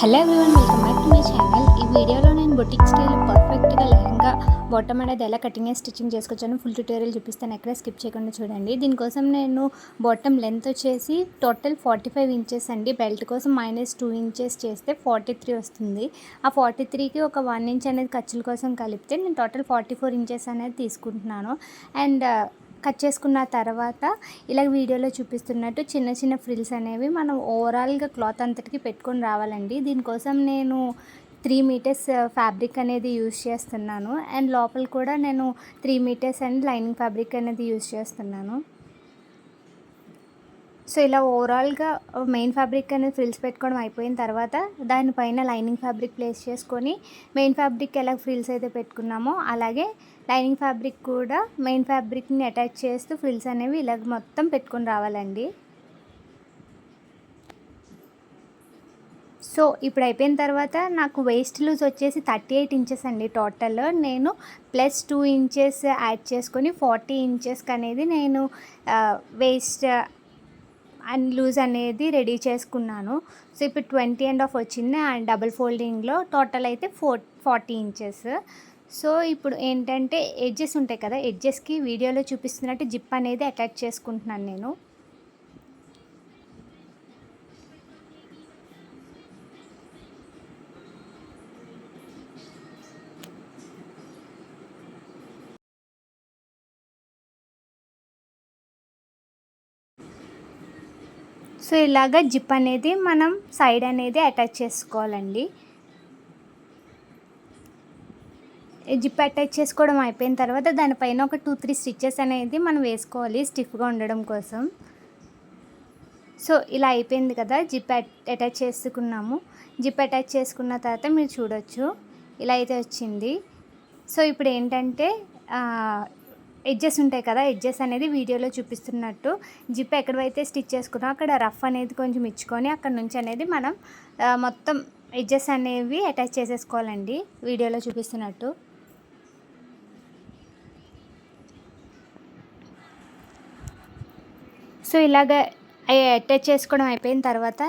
Hello everyone welcome back to my channel ఈ వీడియోలో నేను బొటిక్ స్టైల్ పర్ఫెక్ట్గా లెహంగా బాటమ్ అనేది ఎలా కటింగ్ అండ్ స్టిచ్చింగ్ చేసుకొచ్చాను ఫుల్ ట్యూటోరియల్ చూపిస్తాను. ఎక్కడ స్కిప్ చేయకుండా చూడండి. దీనికోసం నేను బాటమ్ లెంత్ వచ్చేసి టోటల్ ఫార్టీ ఫైవ్ ఇంచెస్ అండి. బెల్ట్ కోసం మైనస్ టూ ఇంచెస్ చేస్తే ఫార్టీ త్రీ వస్తుంది. ఆ ఫార్టీ త్రీకి ఒక వన్ ఇంచ్ అనేది ఖర్చుల కోసం కలిపితే నేను టోటల్ ఫార్టీ ఫోర్ ఇంచెస్ అనేది తీసుకుంటున్నాను. అండ్ కట్ చేసుకున్న తర్వాత ఇలా వీడియోలో చూపిస్తున్నట్టు చిన్న చిన్న ఫ్రిల్స్ అనేవి మనం ఓవరాల్గా క్లాత్ అంతటికి పెట్టుకొని రావాలండి. దీనికోసం నేను త్రీ మీటర్స్ ఫ్యాబ్రిక్ అనేది యూస్ చేస్తున్నాను. అండ్ లోపల కూడా నేను three metres and lining fabric అనేది యూస్ చేస్తున్నాను. సో ఇలా ఓవరాల్గా మెయిన్ ఫ్యాబ్రిక్ అనేది ఫ్రిల్స్ పెట్టుకోవడం అయిపోయిన తర్వాత దానిపైన లైనింగ్ ఫ్యాబ్రిక్ ప్లేస్ చేసుకొని మెయిన్ ఫ్యాబ్రిక్ ఎలా ఫ్రిల్స్ అయితే పెట్టుకున్నామో అలాగే లైనింగ్ ఫ్యాబ్రిక్ కూడా మెయిన్ ఫ్యాబ్రిక్ని అటాచ్ చేస్తూ ఫ్రిల్స్ అనేవి ఇలాగ మొత్తం పెట్టుకొని రావాలండి. సో ఇప్పుడు అయిపోయిన తర్వాత నాకు వేస్ట్ లూజ్ వచ్చేసి థర్టీ ఎయిట్ ఇంచెస్ అండి టోటల్ నేను ప్లస్ టూ ఇంచెస్ యాడ్ చేసుకొని ఫార్టీ ఇంచెస్కి అనేది నేను వేస్ట్ అండ్ లూజ్ అనేది రెడీ చేసుకున్నాను. సో ఇప్పుడు ట్వంటీ అండ్ ఆఫ్ వచ్చింది అండ్ డబుల్ ఫోల్డింగ్లో టోటల్ అయితే ఫోర్ ఫార్టీ ఇంచెస్. సో ఇప్పుడు ఏంటంటే ఎడ్జెస్ ఉంటాయి కదా ఎడ్జెస్కి వీడియోలో చూపిస్తున్నట్టు జిప్ అనేది అటాచ్ చేసుకుంటున్నాను నేను. సో ఇలాగ జిప్ అనేది మనం సైడ్ అనేది అటాచ్ చేసుకోవాలండి. జిప్ అటాచ్ చేసుకోవడం అయిపోయిన తర్వాత దానిపైన ఒక టూ త్రీ స్టిచ్చెస్ అనేది మనం వేసుకోవాలి స్టిఫ్గా ఉండడం కోసం. సో ఇలా అయిపోయింది కదా జిప్ అటాచ్ చేసుకున్నాము. జిప్ అటాచ్ చేసుకున్న తర్వాత మీరు చూడొచ్చు. ఇలా అయితే వచ్చింది. సో ఇప్పుడు ఏంటంటే ఎడ్జెస్ ఉంటాయి కదా ఎడ్జెస్ అనేది వీడియోలో చూపిస్తున్నట్టు. జిప్ ఎక్కడైతే స్టిచ్ చేసుకున్నాం అక్కడ రఫ్ అనేది కొంచెం ఇచ్చుకొని అక్కడ నుంచి అనేది మనం మొత్తం ఎడ్జెస్ అనేవి అటాచ్ చేసేసుకోవాలండి వీడియోలో చూపిస్తున్నట్టు. సో ఇలాగ అటాచ్ చేసుకోవడం అయిపోయిన తర్వాత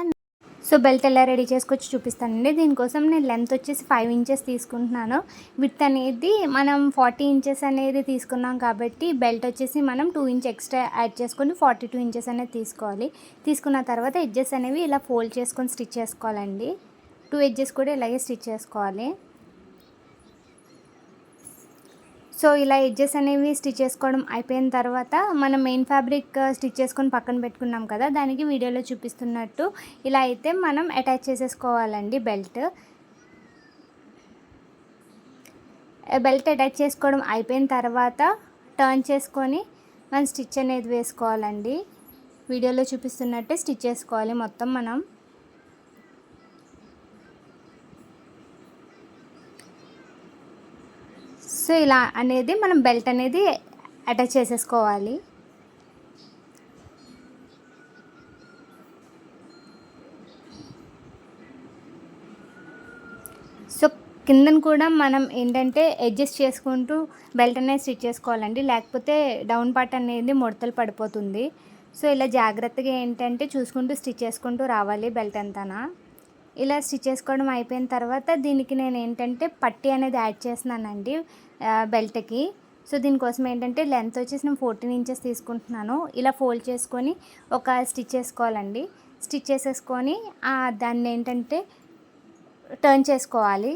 సో బెల్ట్ ఎలా రెడీ చేసుకొచ్చి చూపిస్తానండి. దీనికోసం నేను లెంత్ వచ్చేసి ఫైవ్ ఇంచెస్ తీసుకుంటున్నాను. విత్ అనేది మనం ఫార్టీ ఇంచెస్ అనేది తీసుకున్నాం కాబట్టి బెల్ట్ వచ్చేసి మనం టూ ఇంచ్ ఎక్స్ట్రా యాడ్ చేసుకొని ఫార్టీ టూ ఇంచెస్ అనేది తీసుకోవాలి. తీసుకున్న తర్వాత ఎడ్జెస్ అనేవి ఇలా ఫోల్డ్ చేసుకొని స్టిచ్ చేసుకోవాలండి. టూ ఎడ్జెస్ కూడా ఇలాగే స్టిచ్ చేసుకోవాలి. సో ఇలా ఎడ్జెస్ అనేవి స్టిచ్ చేసుకోవడం అయిపోయిన తర్వాత మనం మెయిన్ ఫ్యాబ్రిక్ స్టిచ్ చేసుకొని పక్కన పెట్టుకున్నాం కదా దానికి వీడియోలో చూపిస్తున్నట్టు ఇలా అయితే మనం అటాచ్ చేసేసుకోవాలండి బెల్ట్. బెల్ట్ అటాచ్ చేసుకోవడం అయిపోయిన తర్వాత టర్న్ చేసుకొని మనం స్టిచ్ అనేది వేసుకోవాలండి. వీడియోలో చూపిస్తున్నట్టే స్టిచ్ చేసుకోవాలి మొత్తం మనం. సో ఇలా అనేది మనం బెల్ట్ అనేది అటాచ్ చేసేసుకోవాలి. సో కిందన కూడా మనం ఏంటంటే అడ్జస్ట్ చేసుకుంటూ బెల్ట్ అనేది స్టిచ్ చేసుకోవాలండి. లేకపోతే డౌన్ పార్ట్ అనేది ముడతలు పడిపోతుంది. సో ఇలా జాగ్రత్తగా ఏంటంటే చూసుకుంటూ స్టిచ్ చేసుకుంటూ రావాలి బెల్ట్ అంతానా? ఇలా స్టిచ్ చేసుకోవడం అయిపోయిన తర్వాత దీనికి నేను ఏంటంటే పట్టి అనేది యాడ్ చేస్తున్నానండి బెల్ట్కి. సో దీనికోసం ఏంటంటే లెంత్ వచ్చేసి నేను ఫోర్టీన్ ఇంచెస్ తీసుకుంటున్నాను. ఇలా ఫోల్డ్ చేసుకొని ఒక స్టిచ్ చేసుకోవాలండి. స్టిచ్ చేసేసుకొని దాన్ని ఏంటంటే టర్న్ చేసుకోవాలి.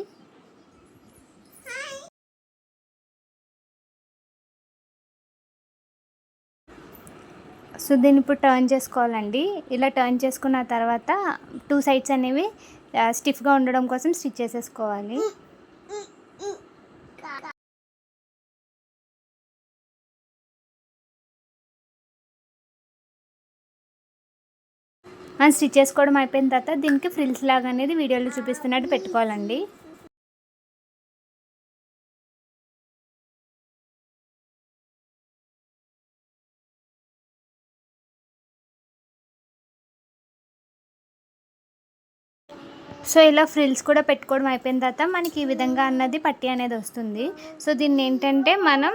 సో దీన్ని ఇప్పుడు టర్న్ చేసుకోవాలండి. ఇలా టర్న్ చేసుకున్న తర్వాత టూ సైడ్స్ అనేవి స్టిఫ్గా ఉండడం కోసం స్టిచ్ చేసేసుకోవాలి. స్టిచ్ చేసుకోవడం అయిపోయిన తర్వాత దీనికి ఫ్రిల్స్ లాగా అనేది వీడియోలో చూపిస్తున్నట్టు పెట్టుకోవాలండి. సో ఇలా ఫ్రిల్స్ కూడా పెట్టుకోవడం అయిపోయిన తర్వాత మనకి ఈ విధంగా అన్నది పట్టి అనేది వస్తుంది. సో దీన్ని ఏంటంటే మనం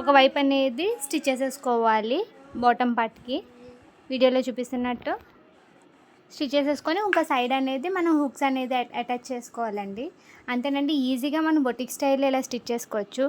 ఒక వైపు అనేది స్టిచ్ చేసేసుకోవాలి బాటమ్ పార్ట్కి వీడియోలో చూపిస్తున్నట్టు స్టిచ్ చేసేసుకొని ఒక సైడ్ అనేది మనం హుక్స్ అనేది అటాచ్ చేసుకోవాలండి. అంతేనండి ఈజీగా మనం బొటిక్ స్టైల్లో ఇలా స్టిచ్ చేసుకోవచ్చు.